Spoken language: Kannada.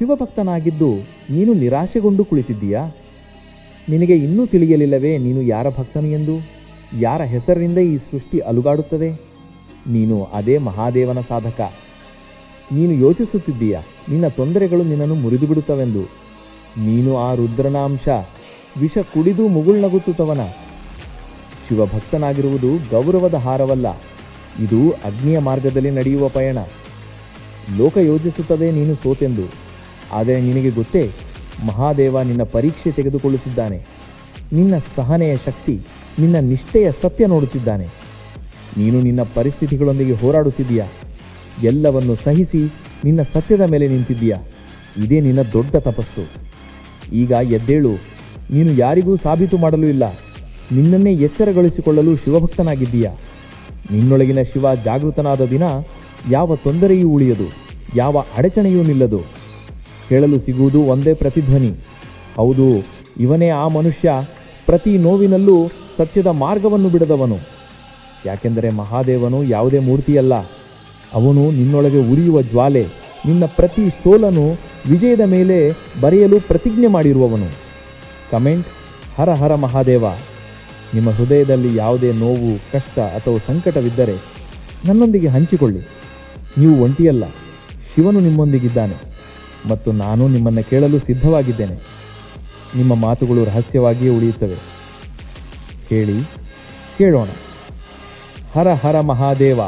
ಶಿವಭಕ್ತನಾಗಿದ್ದು ನೀನು ನಿರಾಶೆಗೊಂಡು ಕುಳಿತಿದ್ದೀಯಾ? ನಿನಗೆ ಇನ್ನೂ ತಿಳಿಯಲಿಲ್ಲವೇ ನೀನು ಯಾರ ಭಕ್ತನು ಎಂದು? ಯಾರ ಹೆಸರಿನಿಂದ ಈ ಸೃಷ್ಟಿ ಅಲುಗಾಡುತ್ತದೆ? ನೀನು ಅದೇ ಮಹಾದೇವನ ಸಾಧಕ. ನೀನು ಯೋಚಿಸುತ್ತಿದ್ದೀಯ? ನಿನ್ನ ತೊಂದರೆಗಳು ನಿನ್ನನ್ನು ಮುರಿದು ಬಿಡುತ್ತವೆಂದು ನೀನು ಆ ರುದ್ರನಾಂಶ, ವಿಷ ಕುಡಿದು ಮುಗುಳ್ನಗುತ್ತುತ್ತವನ. ಶಿವಭಕ್ತನಾಗಿರುವುದು ಗೌರವದ ಹಾರವಲ್ಲ. ಇದು ಅಗ್ನಿಯ ಮಾರ್ಗದಲ್ಲಿ ನಡೆಯುವ ಪಯಣ. ಲೋಕ ಯೋಚಿಸುತ್ತದೆ ನೀನು ಸೋತೆಂದು. ಆದರೆ ನಿನಗೆ ಗೊತ್ತೇ, ಮಹಾದೇವ ನಿನ್ನ ಪರೀಕ್ಷೆ ತೆಗೆದುಕೊಳ್ಳುತ್ತಿದ್ದಾನೆ. ನಿನ್ನ ಸಹನೆಯ ಶಕ್ತಿ, ನಿನ್ನ ನಿಷ್ಠೆಯ ಸತ್ಯ ನೋಡುತ್ತಿದ್ದಾನೆ. ನೀನು ನಿನ್ನ ಪರಿಸ್ಥಿತಿಗಳೊಂದಿಗೆ ಹೋರಾಡುತ್ತಿದ್ದೀಯಾ? ಎಲ್ಲವನ್ನು ಸಹಿಸಿ ನಿನ್ನ ಸತ್ಯದ ಮೇಲೆ ನಿಂತಿದ್ದೀಯಾ? ಇದೇ ನಿನ್ನ ದೊಡ್ಡ ತಪಸ್ಸು. ಈಗ ಎದ್ದೇಳು, ನೀನು ಯಾರಿಗೂ ಸಾಬೀತು ಮಾಡಲು ಇಲ್ಲ. ನಿನ್ನನ್ನೇ ಎಚ್ಚರಗೊಳಿಸಿಕೊಳ್ಳಲು ಶಿವಭಕ್ತನಾಗಿದ್ದೀಯಾ? ನಿನ್ನೊಳಗಿನ ಶಿವ ಜಾಗೃತನಾದ ದಿನ ಯಾವ ತೊಂದರೆಯೂ ಉಳಿಯದು, ಯಾವ ಅಡಚಣೆಯೂ ನಿಲ್ಲದು. ಕೇಳಲು ಸಿಗುವುದು ಒಂದೇ ಪ್ರತಿಧ್ವನಿ. ಹೌದು, ಇವನೇ ಆ ಮನುಷ್ಯ ಪ್ರತಿ ನೋವಿನಲ್ಲೂ ಸತ್ಯದ ಮಾರ್ಗವನ್ನು ಬಿಡದವನು. ಯಾಕೆಂದರೆ ಮಹಾದೇವನು ಯಾವುದೇ ಮೂರ್ತಿಯಲ್ಲ. ಅವನು ನಿನ್ನೊಳಗೆ ಉರಿಯುವ ಜ್ವಾಲೆ, ನಿನ್ನ ಪ್ರತಿ ಸೋಲನು ವಿಜಯದ ಮೇಲೆ ಬರೆಯಲು ಪ್ರತಿಜ್ಞೆ ಮಾಡಿರುವವನು. ಕಮೆಂಟ್, ಹರ ಹರ ಮಹಾದೇವ, ನಿಮ್ಮ ಹೃದಯದಲ್ಲಿ ಯಾವುದೇ ನೋವು, ಕಷ್ಟ ಅಥವಾ ಸಂಕಟವಿದ್ದರೆ ನನ್ನೊಂದಿಗೆ ಹಂಚಿಕೊಳ್ಳಿ. ನೀವು ಒಂಟಿಯಲ್ಲ, ಶಿವನು ನಿಮ್ಮೊಂದಿಗಿದ್ದಾನೆ. ಮತ್ತು ನಾನು ನಿಮ್ಮನ್ನು ಕೇಳಲು ಸಿದ್ಧವಾಗಿದ್ದೇನೆ. ನಿಮ್ಮ ಮಾತುಗಳು ರಹಸ್ಯವಾಗಿಯೇ ಉಳಿಯುತ್ತವೆ. ಹೇಳಿ ಕೇಳೋಣ. ಹರ ಹರ ಮಹಾದೇವ.